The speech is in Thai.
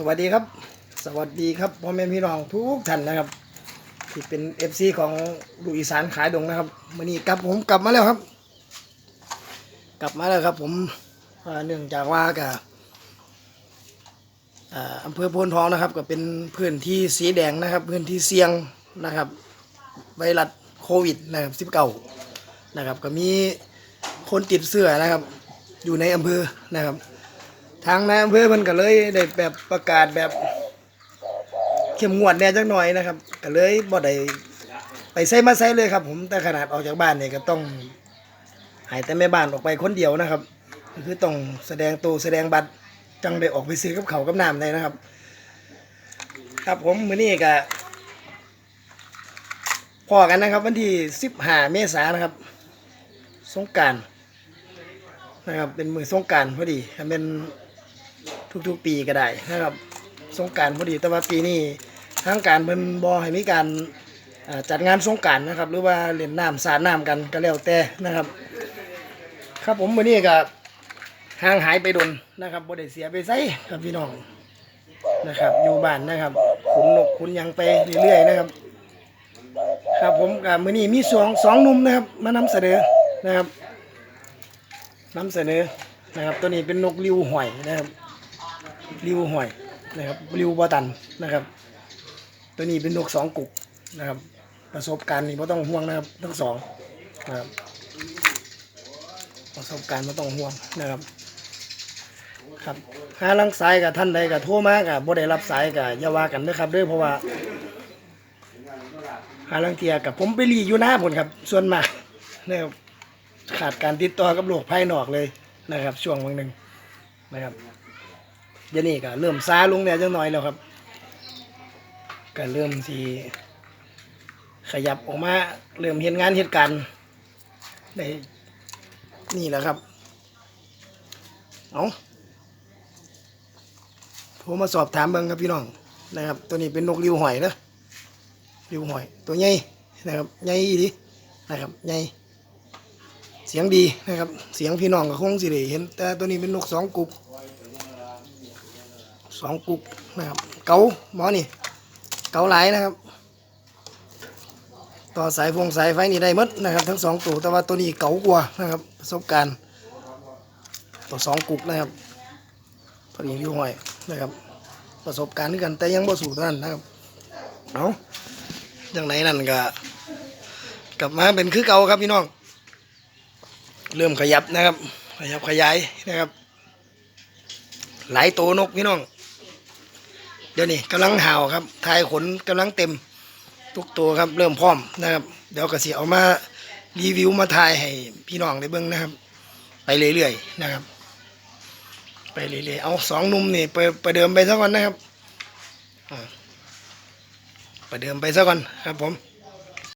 สวัสดีครับ สวัสดีครับพ่อแม่พี่น้องทุกท่านนะครับ ที่เป็นเอฟซีของลูกอีสานขายดงนะครับมื่อนี้กลับผมกลับมาแล้วครับ กลับมาแล้วครับ ผมเนื่องจากว่ากับอ่าอำเภอโพนทองนะครับ ก็เป็นพื้นที่สีแดงนะครับ พื้นที่เสี่ยงนะครับ ไวรัสโควิดนะครับสิบเก้านะครับ ก็มีคนติดเสื้อนะครับ อยู่ในอำเภอนะครับ ทางนายอำเภอมันก็เลยได้แบบประกาศแบบเข้มงวดแน่จักหน่อยนะครับก็เลยบ่ได้ไปใส่มาใส่เลยครับ ผมแต่ขนาดออกจากบ้านเนี่ยก็ต้องหายแต่แม่บ้านออกไปคนเดียวนะครับก็คือต้องแสดงตัวแสดงบัตรจังได้ออกไปซื้อกับเขากับน้ำได้นะครับ ครับผมมื้อนี้ก็พอกันนะครับ วันที่15เมษายนนะครับ สงการนะครับเป็นมือสงการพอดีเป็น ทุกๆปีก็ได้นะครับสงการพอดีแต่ว่าปีนี้ทางการเพิ่นบ่ให้มีการจัดงานสงการนะครับ หรือว่าเล่นน้ำสาดน้ำกันก็แล้วแต่นะครับ ครับผมวันนี้ก็ห่างหายไปดนนะครับบ่ได้เสียไปไสครับพี่น้องนะครับ อยู่บ้านนะครับขุนนกขุนยังไปเรื่อยๆนะครับ ครับผมกับมื้อนี้มีสองสองนุ่มนะครับ มานำเสนอนะครับนำเสนอนะครับ ตัวนี้เป็นนกริวหอยนะครับ ริวหอยนะครับริวบอตันนะครับ ตัวนี้เป็นนกสองกุกนะครับ ประสบการณ์นี่ไม่ต้องห่วงนะครับ ทั้งสองนะครับประสบการณ์ไม่ต้องห่วงนะครับครับหาลังสายกับท่านใดกับโทรมากับบ่ได้รับสายกับอย่าว่ากันนะครับด้วยเพราะว่าหาลังเทียกับผมไปรีอยู่หน้าผลครับ ส่วนมากนะครับขาดการติดต่อกับโลกภายนอกเลยนะครับ ช่วงวันหนึ่งนะครับ เดี๋ยวนี้ก็เริ่มซาลงเนี่ยจังหน่อยแล้วครับก็เริ่มที่ขยับออกมาเริ่มเห็นงานเหตุการณ์ได้นี่แหละครับเอาโทรมาสอบถามบิ่งครับพี่น้องนะครับ ตัวนี้เป็นนกริวหอยนะริวหอย ตัวใหญ่นะครับใหญ่ดีนะครับใหญ่เสียงดีนะครับ เสียงพี่น้องก็คงสิได้เห็น แต่ตัวนี้เป็นนกสองกุก สองกุกนะครับ เกาหมอนี่ เกาหลายนะครับ ต่อสายฟงสายไฟนี่ได้หมดนะครับ ทั้งสองตัวแต่ว่าตัวนี้เก๋ากว่านะครับ ประสบการณ์ ต่อสองกุกนะครับพอดีริวหอยนะครับ ประสบการณ์ด้วยกันแต่ยังบ่สู่เท่านั้นนะครับเอาจังไหนนั่นก็กลับมาเป็นคือเก่าครับพี่น้อง เริ่มขยับนะครับ ขยับขยายนะครับ หลายตัวนกพี่น้อง ดี๋ยวนี้กำลังห่าวครับทายขนกำลังเต็มทุกตัวครับเริ่มพร้อมนะครับ เดี๋ยวกระสีเอามารีวิวมาทายให้พี่น้องได้เบิ้งนะครับ ไปเรื่อยๆนะครับ ไปเรื่อยๆเอาสองนุ่มนี่ไปไปเดิมไปซะก่อนนะครับประเดิมไปซะก่อนครับผม